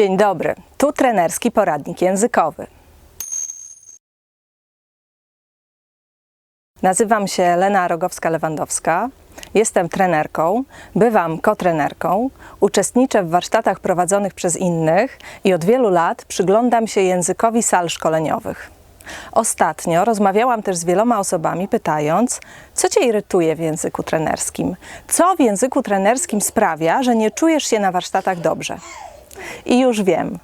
Dzień dobry, tu trenerski poradnik językowy. Nazywam się Lena Rogowska-Lewandowska. Jestem trenerką, bywam kotrenerką, uczestniczę w warsztatach prowadzonych przez innych i od wielu lat przyglądam się językowi sal szkoleniowych. Ostatnio rozmawiałam też z wieloma osobami, pytając, co Cię irytuje w języku trenerskim? Co w języku trenerskim sprawia, że nie czujesz się na warsztatach dobrze? I już wiem.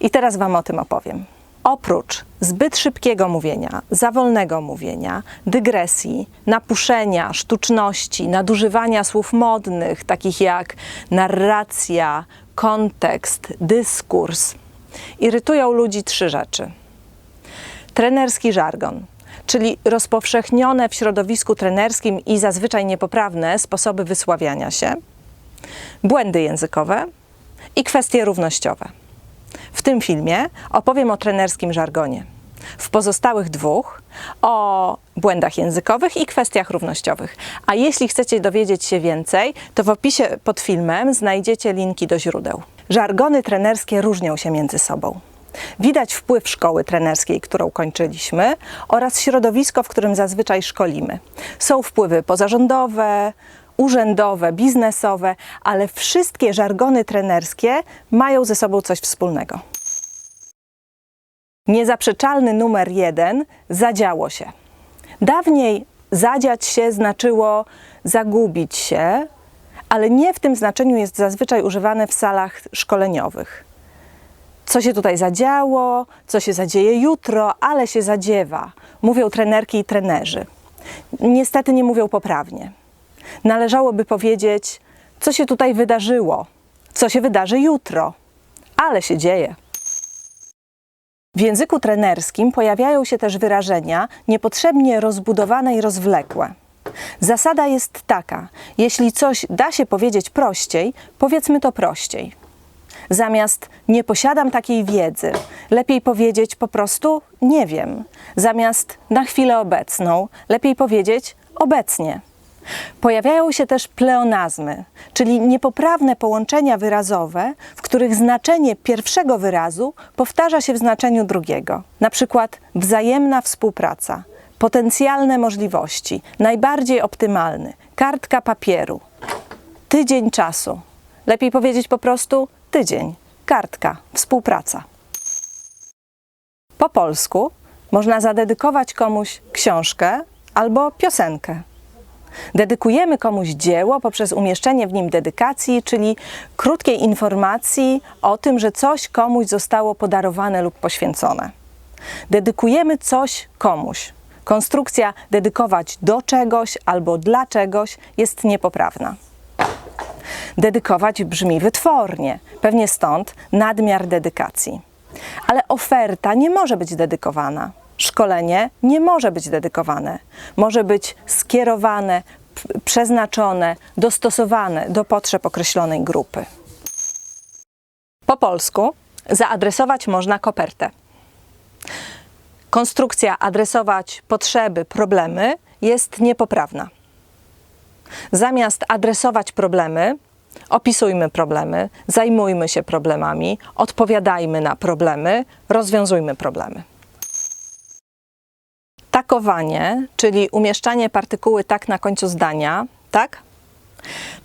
I teraz Wam o tym opowiem. Oprócz zbyt szybkiego mówienia, za wolnego mówienia, dygresji, napuszenia, sztuczności, nadużywania słów modnych, takich jak narracja, kontekst, dyskurs, irytują ludzi trzy rzeczy. Trenerski żargon, czyli rozpowszechnione w środowisku trenerskim i zazwyczaj niepoprawne sposoby wysławiania się, błędy językowe i kwestie równościowe. W tym filmie opowiem o trenerskim żargonie. W pozostałych dwóch o błędach językowych i kwestiach równościowych. A jeśli chcecie dowiedzieć się więcej, to w opisie pod filmem znajdziecie linki do źródeł. Żargony trenerskie różnią się między sobą. Widać wpływ szkoły trenerskiej, którą kończyliśmy, oraz środowisko, w którym zazwyczaj szkolimy. Są wpływy pozarządowe, urzędowe, biznesowe, ale wszystkie żargony trenerskie mają ze sobą coś wspólnego. Niezaprzeczalny numer jeden zadziało się. Dawniej zadziać się znaczyło zagubić się, ale nie w tym znaczeniu jest zazwyczaj używane w salach szkoleniowych. Co się tutaj zadziało, co się zadzieje jutro, ale się zadziewa, mówią trenerki i trenerzy. Niestety nie mówią poprawnie. Należałoby powiedzieć, co się tutaj wydarzyło, co się wydarzy jutro, ale się dzieje. W języku trenerskim pojawiają się też wyrażenia niepotrzebnie rozbudowane i rozwlekłe. Zasada jest taka: jeśli coś da się powiedzieć prościej, powiedzmy to prościej. Zamiast nie posiadam takiej wiedzy, lepiej powiedzieć po prostu nie wiem. Zamiast na chwilę obecną, lepiej powiedzieć obecnie. Pojawiają się też pleonazmy, czyli niepoprawne połączenia wyrazowe, w których znaczenie pierwszego wyrazu powtarza się w znaczeniu drugiego. Na przykład wzajemna współpraca, potencjalne możliwości, najbardziej optymalny, kartka papieru, tydzień czasu. Lepiej powiedzieć po prostu tydzień, kartka, współpraca. Po polsku można zadedykować komuś książkę albo piosenkę. Dedykujemy komuś dzieło poprzez umieszczenie w nim dedykacji, czyli krótkiej informacji o tym, że coś komuś zostało podarowane lub poświęcone. Dedykujemy coś komuś. Konstrukcja dedykować do czegoś albo dla czegoś jest niepoprawna. Dedykować brzmi wytwornie, pewnie stąd nadmiar dedykacji. Ale oferta nie może być dedykowana. Szkolenie nie może być dedykowane. Może być skierowane, przeznaczone, dostosowane do potrzeb określonej grupy. Po polsku zaadresować można kopertę. Konstrukcja adresować potrzeby, problemy jest niepoprawna. Zamiast adresować problemy, opisujmy problemy, zajmujmy się problemami, odpowiadajmy na problemy, rozwiązujmy problemy. Takowanie, czyli umieszczanie partykuły tak na końcu zdania, tak?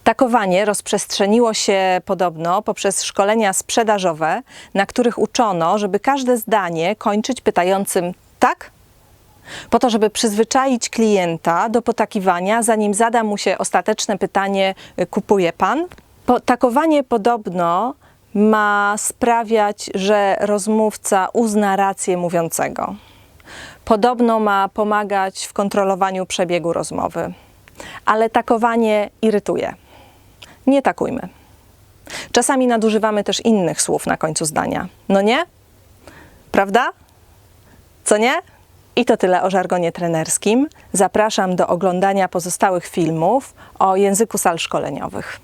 Takowanie rozprzestrzeniło się podobno poprzez szkolenia sprzedażowe, na których uczono, żeby każde zdanie kończyć pytającym tak, po to, żeby przyzwyczaić klienta do potakiwania, zanim zada mu się ostateczne pytanie: y, kupuje pan? Po, takowanie podobno ma sprawiać, że rozmówca uzna rację mówiącego. Podobno ma pomagać w kontrolowaniu przebiegu rozmowy, ale takowanie irytuje. Nie takujmy. Czasami nadużywamy też innych słów na końcu zdania. No nie? Prawda? Co nie? I to tyle o żargonie trenerskim. Zapraszam do oglądania pozostałych filmów o języku sal szkoleniowych.